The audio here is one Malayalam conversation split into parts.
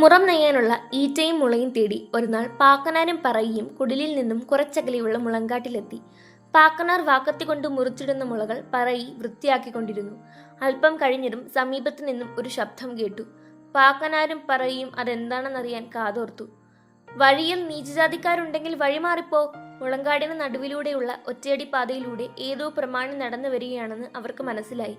മുറം നെയ്യാനുള്ള ഈറ്റയും മുളയും തേടി ഒരുനാൾ പാക്കനാനും പറയും കുടിലിൽ നിന്നും കുറച്ചകലെയുള്ള മുളങ്കാട്ടിലെത്തി. പാക്കനാർ വാക്കത്തി കൊണ്ട് മുറിച്ചിടുന്ന മുളകൾ പറയി വൃത്തിയാക്കിക്കൊണ്ടിരുന്നു. അല്പം കഴിഞ്ഞതും സമീപത്തു നിന്നും ഒരു ശബ്ദം കേട്ടു. പാക്കനാരും പറയും അതെന്താണെന്നറിയാൻ കാതോർത്തു. വഴിയിൽ നീചജാതിക്കാരുണ്ടെങ്കിൽ വഴിമാറിപ്പോ മുളങ്കാടിന് നടുവിലൂടെയുള്ള ഒറ്റയടി പാതയിലൂടെ ഏതോ പ്രമാണി നടന്നു വരികയാണെന്ന് അവർക്ക് മനസ്സിലായി.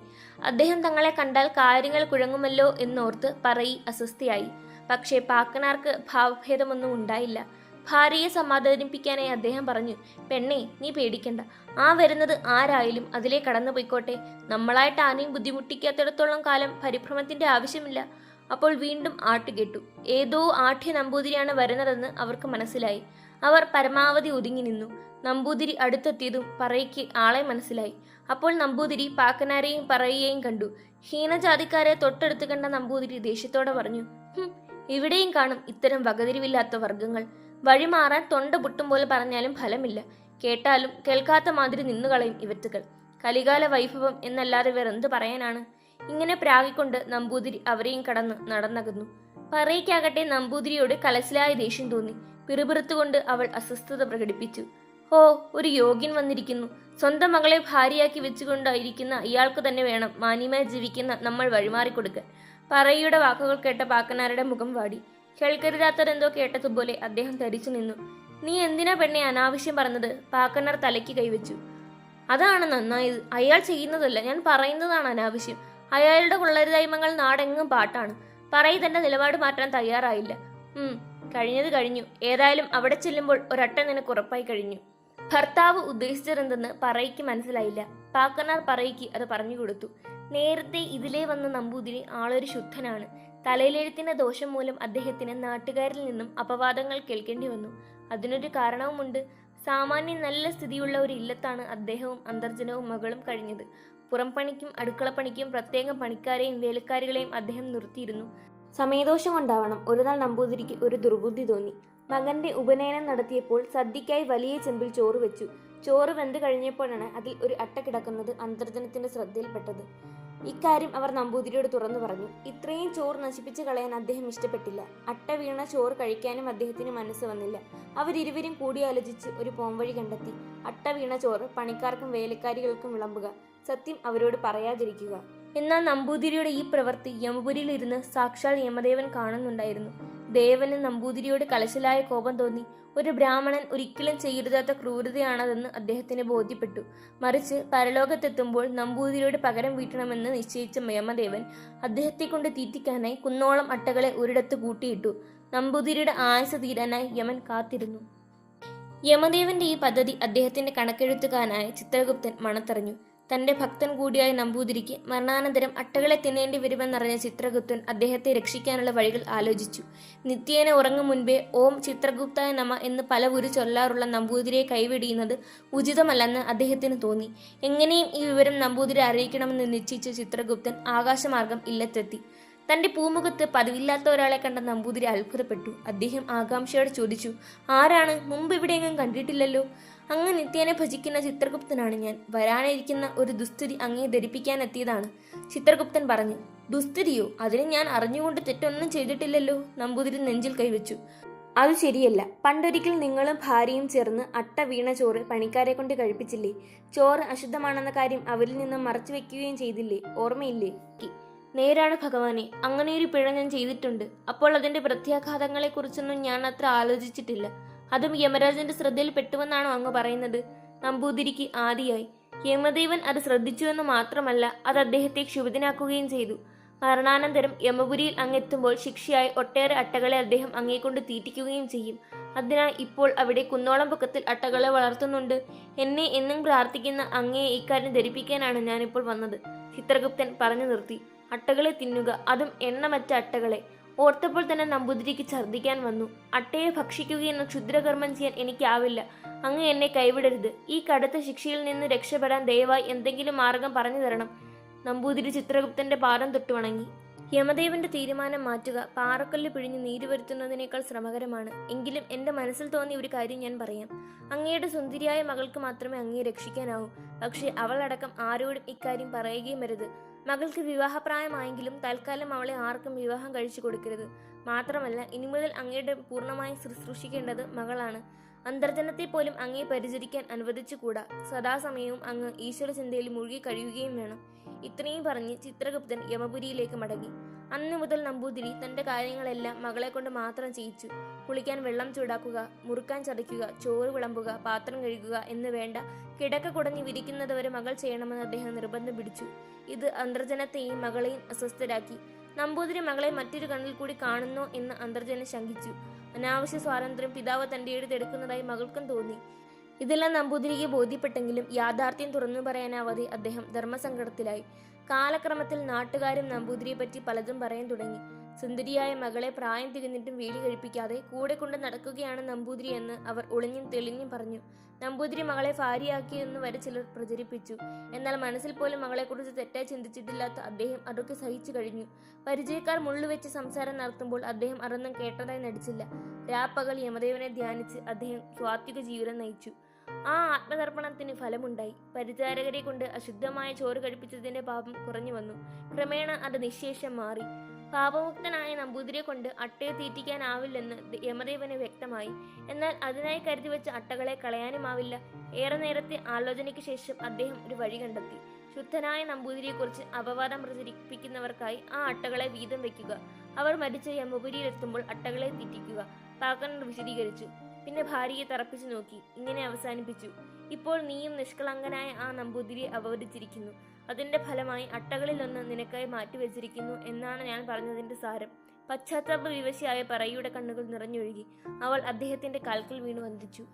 അദ്ദേഹം തങ്ങളെ കണ്ടാൽ കാര്യങ്ങൾ കുഴങ്ങുമല്ലോ എന്നോർത്ത് പറയി അസ്വസ്ഥയായി. പക്ഷേ പാക്കനാർക്ക് ഭാവഭേദമൊന്നും ഉണ്ടായില്ല. ഭാര്യയെ സമാധാനിപ്പിക്കാനായി അദ്ദേഹം പറഞ്ഞു പെണ്ണെ നീ പേടിക്കണ്ട. ആ വരുന്നത് ആരായാലും അതിലേ കടന്നു പോയിക്കോട്ടെ നമ്മളായിട്ട് ആരെയും ബുദ്ധിമുട്ടിക്കാത്തിടത്തോളം കാലം പരിഭ്രമത്തിന്റെ ആവശ്യമില്ല. അപ്പോൾ വീണ്ടും ആട്ടുകെട്ടു. ഏതോ ആഠ്യ നമ്പൂതിരിയാണ് വരുന്നതെന്ന് അവർക്ക് മനസ്സിലായി. അവർ പരമാവധി ഒതുങ്ങി നിന്നു. നമ്പൂതിരി അടുത്തെത്തിയതും പറയ്ക്ക് ആളെ മനസ്സിലായി. അപ്പോൾ നമ്പൂതിരി പാക്കനാരെയും പറയുകയും കണ്ടു. ഹീനജാതിക്കാരെ തൊട്ടടുത്ത് കണ്ട നമ്പൂതിരി ദേഷ്യത്തോടെ പറഞ്ഞു "ഹും, ഇവിടെയും കാണും ഇത്തരം വകതിരിവില്ലാത്ത വർഗങ്ങൾ വഴിമാറാൻ തൊണ്ട പൊട്ടും പോലെ പറഞ്ഞാലും ഫലമില്ല. കേട്ടാലും കേൾക്കാത്ത മാതിരി നിന്നുകളയും ഇവറ്റുകൾ. കലികാല വൈഭവം എന്നല്ലാതെ വേറെന്ത് പറയാനാണ്? ഇങ്ങനെ പ്രാഗിക്കൊണ്ട് നമ്പൂതിരി അവരെയും കടന്ന് നടന്നകന്നു. പറയ്ക്കാകട്ടെ നമ്പൂതിരിയോട് കലശലായ ദേഷ്യം തോന്നി. പിറുപിറുത്തുകൊണ്ട് അവൾ അസ്വസ്ഥത പ്രകടിപ്പിച്ചു. ഓ ഒരു യോഗ്യൻ വന്നിരിക്കുന്നു. സ്വന്തം മകളെ ഭാര്യയാക്കി വെച്ചുകൊണ്ടായിരിക്കുന്ന ഇയാൾക്ക് തന്നെ വേണം മാന്യമായി ജീവിക്കുന്ന നമ്മൾ വഴിമാറിക്കൊടുക്കാൻ. പറയുടെ വാക്കുകൾ കേട്ട പാക്കനാരുടെ മുഖം വാടി. കേൾക്കരുതാത്തരെന്തോ കേട്ടതുപോലെ അദ്ദേഹം ധരിച്ചു നിന്നു. നീ എന്തിനാ പെണ്ണെ അനാവശ്യം പറഞ്ഞത്? പാക്കനാർ തലയ്ക്ക് കൈവച്ചു. അതാണ് നന്നായത് അയാൾ ചെയ്യുന്നതല്ല. ഞാൻ പറയുന്നതാണ് അനാവശ്യം. അയാളുടെ കൊള്ളരുതായ്മകൾ നാടെങ്ങും പാട്ടാണ്. പറയി തന്റെ നിലപാട് മാറ്റാൻ തയ്യാറായില്ല. ഉം. കഴിഞ്ഞത് കഴിഞ്ഞു. ഏതായാലും അവിടെ ചെല്ലുമ്പോൾ ഒരട്ട നിനക്ക് ഉറപ്പായി കഴിഞ്ഞു. ഭർത്താവ് ഉദ്ദേശിച്ചതെന്തെന്ന് പറയ്ക്ക് മനസ്സിലായില്ല. പാക്കനാർ പറയ്ക്ക് അത് പറഞ്ഞു കൊടുത്തു. നേരത്തെ ഇതിലേ വന്ന നമ്പൂതിരി ആളൊരു ശുദ്ധനാണ്. തലയിലെഴുത്തിന്റെ ദോഷം മൂലം അദ്ദേഹത്തിന് നാട്ടുകാരിൽ നിന്നും അപവാദങ്ങൾ കേൾക്കേണ്ടി വന്നു. അതിനൊരു കാരണവുമുണ്ട്. സാമാന്യം നല്ല സ്ഥിതിയുള്ള ഒരു ഇല്ലത്താണ് അദ്ദേഹവും അന്തർജനവും മകളും കഴിഞ്ഞത്. പുറംപണിക്കും അടുക്കളപ്പണിക്കും പ്രത്യേകം പണിക്കാരെയും വേലക്കാരികളെയും അദ്ദേഹം നിർത്തിയിരുന്നു. സമയദോഷം കൊണ്ടാവണം. ഒരു നാൾ നമ്പൂതിരിക്ക് ഒരു ദുർബുദ്ധി തോന്നി. മകന്റെ ഉപനയനം നടത്തിയപ്പോൾ സദ്യക്കായി വലിയ ചെമ്പിൽ ചോറ് വെച്ചു. ചോറ് വെന്ത് കഴിഞ്ഞപ്പോഴാണ് അതിൽ ഒരു അട്ട കിടക്കുന്നത് അന്തർജനത്തിന്റെ ശ്രദ്ധയിൽപ്പെട്ടത്. ഇക്കാര്യം അവർ നമ്പൂതിരിയോട് തുറന്നു പറഞ്ഞു. ഇത്രയും ചോറ് നശിപ്പിച്ചു കളയാൻ അദ്ദേഹം ഇഷ്ടപ്പെട്ടില്ല. അട്ട വീണ ചോറ് കഴിക്കാനും അദ്ദേഹത്തിന് മനസ്സ് വന്നില്ല. അവരിരുവരും കൂടിയാലോചിച്ച് ഒരു പോംവഴി കണ്ടെത്തി. അട്ട വീണ ചോറ് പണിക്കാർക്കും വേലക്കാരികൾക്കും വിളമ്പുക. സത്യം അവരോട് പറയാതിരിക്കുക. എന്നാൽ നമ്പൂതിരിയുടെ ഈ പ്രവൃത്തി യമപുരിയിൽ യമപുരിയിലിരുന്ന് സാക്ഷാൽ യമദേവൻ കാണുന്നുണ്ടായിരുന്നു. ദേവന് നമ്പൂതിരിയോട് കലശലായ കോപം തോന്നി. ഒരു ബ്രാഹ്മണൻ ഒരിക്കലും ചെയ്യരുതാത്ത ക്രൂരതയാണതെന്ന് അദ്ദേഹത്തിന് ബോധ്യപ്പെട്ടു. മറിച്ച് പരലോകത്തെത്തുമ്പോൾ നമ്പൂതിരിയോട് പകരം വീട്ടണമെന്ന് നിശ്ചയിച്ച യമദേവൻ അദ്ദേഹത്തെ കൊണ്ട് തീറ്റിക്കാനായി കുന്നോളം അട്ടകളെ ഒരിടത്ത് കൂട്ടിയിട്ടു. നമ്പൂതിരിയുടെ ആയുസ് തീരാനായി യമൻ കാത്തിരുന്നു. യമദേവന്റെ ഈ പദ്ധതി അദ്ദേഹത്തിന്റെ കണക്കെഴുത്തുകാരനായ ചിത്രഗുപ്തൻ മണത്തറിഞ്ഞു. തന്റെ ഭക്തൻ കൂടിയായ നമ്പൂതിരിക്ക്. മരണാനന്തരം അട്ടകളെ തിന്നേണ്ടി വരുമെന്നറിഞ്ഞ ചിത്രഗുപ്തൻ അദ്ദേഹത്തെ രക്ഷിക്കാനുള്ള വഴികൾ ആലോചിച്ചു. നിത്യേന ഉറങ്ങും മുൻപേ ഓം ചിത്രഗുപ്ത നമ എന്ന് പല ഉരു ചൊല്ലാറുള്ള നമ്പൂതിരിയെ കൈവെടിയുന്നത് ഉചിതമല്ലെന്ന് അദ്ദേഹത്തിന് തോന്നി. എങ്ങനെയും ഈ വിവരം നമ്പൂതിരി അറിയിക്കണമെന്ന് നിശ്ചയിച്ച ചിത്രഗുപ്തൻ ആകാശമാർഗം ഇല്ലത്തെത്തി. തന്റെ പൂമുഖത്ത് പതിവില്ലാത്ത ഒരാളെ കണ്ട നമ്പൂതിരി അത്ഭുതപ്പെട്ടു. അദ്ദേഹം ആകാംക്ഷയോടെ ചോദിച്ചു ആരാണ്? മുമ്പ് ഇവിടെയെങ്ങും കണ്ടിട്ടില്ലല്ലോ? അങ്ങ് നിത്യേനെ ഭജിക്കുന്ന ചിത്രഗുപ്തനാണ് ഞാൻ. വരാനിരിക്കുന്ന ഒരു ദുസ്ഥിതി അങ്ങേ ധരിപ്പിക്കാൻ എത്തിയതാണ് ചിത്രഗുപ്തൻ പറഞ്ഞു ദുസ്ഥിതിയോ? അതിന് ഞാൻ അറിഞ്ഞുകൊണ്ട് തെറ്റൊന്നും ചെയ്തിട്ടില്ലല്ലോ നമ്പൂതിരി നെഞ്ചിൽ കൈവച്ചു. അത് ശരിയല്ല. പണ്ടൊരിക്കൽ നിങ്ങളും ഭാര്യയും ചേർന്ന് അട്ട വീണ ചോറ് പണിക്കാരെ കൊണ്ട് കഴിപ്പിച്ചില്ലേ? ചോറ് അശുദ്ധമാണെന്ന കാര്യം അവരിൽ നിന്ന് മറച്ചു വെക്കുകയും ചെയ്തില്ലേ? ഓർമ്മയില്ലേ? നേരാണ് ഭഗവാനെ. അങ്ങനെയൊരു പിഴ ഞാൻ ചെയ്തിട്ടുണ്ട്. അപ്പോൾ അതിന്റെ പ്രത്യാഘാതങ്ങളെക്കുറിച്ചൊന്നും ഞാൻ അത്ര ആലോചിച്ചിട്ടില്ല. അതും യമരാജന്റെ ശ്രദ്ധയിൽ പെട്ടുവെന്നാണോ അങ്ങ് പറയുന്നത്? നമ്പൂതിരിക്ക് ആദിയായി. യമദേവൻ അത് ശ്രദ്ധിച്ചുവെന്ന് മാത്രമല്ല അത് അദ്ദേഹത്തെ ക്ഷുഭിതനാക്കുകയും ചെയ്തു. മരണാനന്തരം യമപുരിയിൽ അങ്ങെത്തുമ്പോൾ ശിക്ഷയായി ഒട്ടേറെ അട്ടകളെ അദ്ദേഹം അങ്ങേക്കൊണ്ട് തീറ്റിക്കുകയും ചെയ്യും. അതിനാൽ ഇപ്പോൾ അവിടെ കുന്നോളം പൊക്കത്തിൽ അട്ടകളെ വളർത്തുന്നുണ്ട്. എന്നെ എന്നും പ്രാർത്ഥിക്കുന്ന അങ്ങയെ ഇക്കാര്യം ധരിപ്പിക്കാനാണ് ഞാനിപ്പോൾ വന്നത്. ചിത്രഗുപ്തൻ പറഞ്ഞു നിർത്തി. അട്ടകളെ തിന്നുക അതും എണ്ണമറ്റ അട്ടകളെ. ഓർത്തപ്പോൾ തന്നെ നമ്പൂതിരിക്ക് ഛർദ്ദിക്കാൻ വന്നു. അട്ടയെ ഭക്ഷിക്കുകയെന്ന ക്ഷുദ്രകർമ്മം ചെയ്യാൻ എനിക്കാവില്ല. അങ്ങ് എന്നെ കൈവിടരുത്. ഈ കടുത്ത ശിക്ഷയിൽ നിന്ന് രക്ഷപ്പെടാൻ ദയവായി എന്തെങ്കിലും മാർഗം പറഞ്ഞു തരണം. നമ്പൂതിരി ചിത്രഗുപ്തന്റെ പാദം തൊട്ടു വണങ്ങി യമദേവന്റെ തീരുമാനം മാറ്റുക പാറക്കല്ല് പിഴിഞ്ഞ് നീര് വരുത്തുന്നതിനേക്കാൾ ശ്രമകരമാണ്. എങ്കിലും എന്റെ മനസ്സിൽ തോന്നിയ ഒരു കാര്യം ഞാൻ പറയാം. അങ്ങയുടെ സുന്ദരിയായ മകൾക്ക് മാത്രമേ അങ്ങയെ രക്ഷിക്കാനാവൂ. പക്ഷേ അവളടക്കം ആരോടും ഇക്കാര്യം പറയുകയും വരുത് മകൾക്ക് വിവാഹപ്രായമായെങ്കിലും തൽക്കാലം അവളെ ആർക്കും വിവാഹം കഴിച്ചു കൊടുക്കരുത്. മാത്രമല്ല ഇനി മുതൽ അങ്ങയുടെ പൂർണമായി ശുശ്രൂഷിക്കേണ്ടത് മകളാണ്. അന്തർജനത്തെ പോലും അങ്ങയെ പരിചരിക്കാൻ അനുവദിച്ചുകൂടാ. സദാസമയവും അങ്ങ് ഈശ്വര ചിന്തയിൽ മുഴുകി കഴിയുകയും വേണം. ഇത്രയും പറഞ്ഞ് ചിത്രഗുപ്തൻ യമപുരിയിലേക്ക് മടങ്ങി. അന്നു മുതൽ നമ്പൂതിരി തന്റെ കാര്യങ്ങളെല്ലാം മകളെ കൊണ്ട് മാത്രം ചെയ്യിച്ചു. കുളിക്കാൻ വെള്ളം ചൂടാക്കുക മുറുക്കാൻ ചതയ്ക്കുക ചോറ് വിളമ്പുക പാത്രം കഴുകുക എന്ന് വേണ്ട കിടക്ക കുടഞ്ഞു വിരിക്കുന്നതുവരെ മകൾ ചെയ്യണമെന്ന് അദ്ദേഹം നിർബന്ധം പിടിച്ചു. ഇത് അന്തർജനത്തെയും മകളെയും അസ്വസ്ഥരാക്കി. നമ്പൂതിരി മകളെ മറ്റൊരു കണ്ണിൽ കൂടി കാണുന്നു എന്ന് അന്തർജനം ശങ്കിച്ചു. അനാവശ്യ സ്വാതന്ത്ര്യം പിതാവ് തന്റെ എടുത്തെടുക്കുന്നതായി മകൾക്കും തോന്നി. ഇതെല്ലാം നമ്പൂതിരിക്ക് ബോധ്യപ്പെട്ടെങ്കിലും യാഥാർത്ഥ്യം തുറന്നു പറയാനാവാതെ അദ്ദേഹം ധർമ്മസങ്കടത്തിലായി. കാലക്രമത്തിൽ നാട്ടുകാരും നമ്പൂതിരിയെ പറ്റി പലതും പറയാൻ തുടങ്ങി. സുന്ദരിയായ മകളെ പ്രായം തികഞ്ഞിട്ടും വീട് കഴിപ്പിക്കാതെ കൂടെ കൊണ്ട് നടക്കുകയാണ് നമ്പൂതിരി എന്ന് അവർ ഒളിഞ്ഞും തെളിഞ്ഞും പറഞ്ഞു. നമ്പൂതിരി മകളെ ഭാര്യയാക്കിയെന്ന് വരെ ചിലർ പ്രചരിപ്പിച്ചു. എന്നാൽ മനസ്സിൽ പോലും മകളെക്കുറിച്ച് തെറ്റായി ചിന്തിച്ചിട്ടില്ലാത്ത അദ്ദേഹം അതൊക്കെ സഹിച്ചു കഴിഞ്ഞു. പരിചയക്കാർ മുള്ളുവെച്ച് സംസാരം നടത്തുമ്പോൾ അദ്ദേഹം അതൊന്നും കേട്ടതായി നടിച്ചില്ല. രാപ്പകൽ യമദേവനെ ധ്യാനിച്ച് അദ്ദേഹം സ്വാത്വിക ജീവിതം നയിച്ചു. ആ ആത്മതർപ്പണത്തിന് ഫലമുണ്ടായി. പരിചാരകരെ കൊണ്ട് അശുദ്ധമായ ചോറ് കഴിപ്പിച്ചതിന്റെ പാപം കുറഞ്ഞു വന്നു. ക്രമേണ അത് നിശേഷം മാറി. പാപമുക്തനായ നമ്പൂതിരിയെ കൊണ്ട് അട്ടയെ തീറ്റിക്കാനാവില്ലെന്ന് യമദേവന് വ്യക്തമായി. എന്നാൽ അതിനായി കരുതി വെച്ച അട്ടകളെ കളയാനുമാവില്ല. ഏറെ നേരത്തെ ആലോചനയ്ക്ക് ശേഷം അദ്ദേഹം ഒരു വഴി കണ്ടെത്തി. ശുദ്ധനായ നമ്പൂതിരിയെക്കുറിച്ച് അപവാദം പ്രചരിപ്പിക്കുന്നവർക്കായി ആ അട്ടകളെ വീതം വെക്കുക അവർ മരിച്ച യമപുരിയിലെത്തുമ്പോൾ അട്ടകളെ തീറ്റിക്കുക. പാക്കനർ വിശദീകരിച്ചു. പിന്നെ ഭാര്യയെ തറപ്പിച്ചു നോക്കി. ഇങ്ങനെ അവസാനിപ്പിച്ചു. ഇപ്പോൾ നീയും നിഷ്കളങ്കനായ ആ നമ്പൂതിരിയെ അവതരിച്ചിരിക്കുന്നു അതിന്റെ ഫലമായി അട്ടകളിലൊന്ന് നിനക്കായി മാറ്റിവെച്ചിരിക്കുന്നു എന്നാണ് ഞാൻ പറഞ്ഞതിന്റെ സാരം. പശ്ചാത്താപ വിവശയായ പറയുടെ കണ്ണുകൾ നിറഞ്ഞൊഴുകി. അവൾ അദ്ദേഹത്തിന്റെ കാൽക്കൽ വീണു വന്ദിച്ചു.